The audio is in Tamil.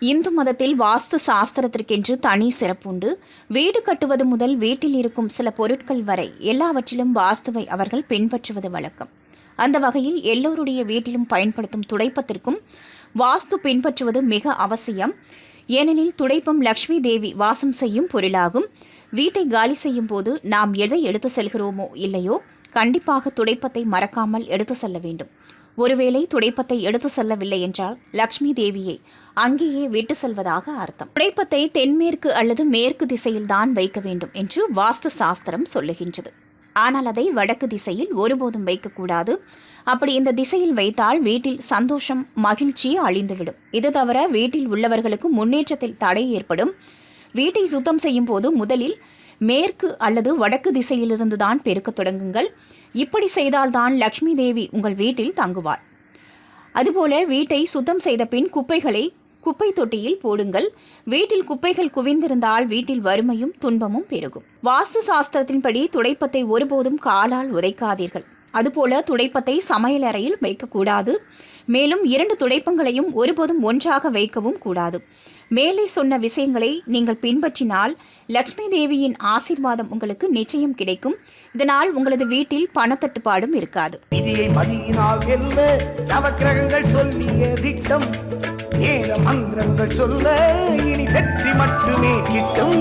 இந்து மதத்தில் வாஸ்து சாஸ்திரத்திற்கென்று தனி சிறப்புண்டு. வீடு கட்டுவது முதல் வீட்டில் இருக்கும் சில பொருட்கள் வரை எல்லாவற்றிலும் வாஸ்துவை அவர்கள் பின்பற்றுவது வழக்கம். அந்த வகையில் எல்லோருடைய வீட்டிலும் பயன்படுத்தும் துடைப்பத்திற்கும் வாஸ்து பின்பற்றுவது மிக அவசியம். ஏனெனில் துடைப்பம் லக்ஷ்மி தேவி வாசம் செய்யும் பொருளாகும். வீட்டை காலி செய்யும் போது நாம் எதை எடுத்து செல்கிறோமோ இல்லையோ கண்டிப்பாக துடைப்பத்தை மறக்காமல் எடுத்து செல்ல வேண்டும். ஒருவேளை துடைப்பத்தை எடுத்து செல்லவில்லை என்றால் லக்ஷ்மி தேவியை அங்கேயே விட்டு செல்வதாக அர்த்தம். துடைப்பத்தை தென்மேற்கு அல்லது மேற்கு திசையில்தான் வைக்க வேண்டும் என்று வாஸ்து சாஸ்திரம் சொல்லுகின்றது. ஆனால் அதை வடக்கு திசையில் ஒருபோதும் வைக்கக்கூடாது அப்படி இந்த திசையில் வைத்தால் வீட்டில் சந்தோஷம் மகிழ்ச்சி அழிந்துவிடும். இது தவிர வீட்டில் உள்ளவர்களுக்கு முன்னேற்றத்தில் தடை ஏற்படும். வீட்டை சுத்தம் செய்யும் போது முதலில் மேற்கு அல்லது வடக்கு திசையிலிருந்து தான் பெருக்கத் தொடங்குங்கள். இப்படி செய்தால்தான் லக்ஷ்மி தேவி உங்கள் வீட்டில் தங்குவாள். அதுபோல வீட்டை சுத்தம் செய்த பின் குப்பைகளை குப்பை தொட்டியில் போடுங்கள். வீட்டில் குப்பைகள் குவிந்திருந்தால் வீட்டில் வறுமையும் துன்பமும் பெருகும். வாஸ்து சாஸ்திரத்தின்படி துடைப்பத்தை ஒருபோதும் காலால் உதைக்காதீர்கள். அதுபோல துடைப்பத்தை சமையலறையில் வைக்கக்கூடாது. மேலும் இரண்டு துடைப்பங்களையும் ஒருபோதும் ஒன்றாக வைக்கவும் கூடாது. மேலே சொன்ன விஷயங்களை நீங்கள் பின்பற்றினால் லக்ஷ்மி தேவியின் ஆசீர்வாதம் உங்களுக்கு நிச்சயம் கிடைக்கும். இதனால் உங்களது வீட்டில் பணத்தட்டுப்பாடும் இருக்காது. நவக்கிரகங்கள் சொல்லிய திட்டம் ஏல மந்திரங்கள் சொல்ல இனி வெற்றி மட்டுமே கிட்டும்.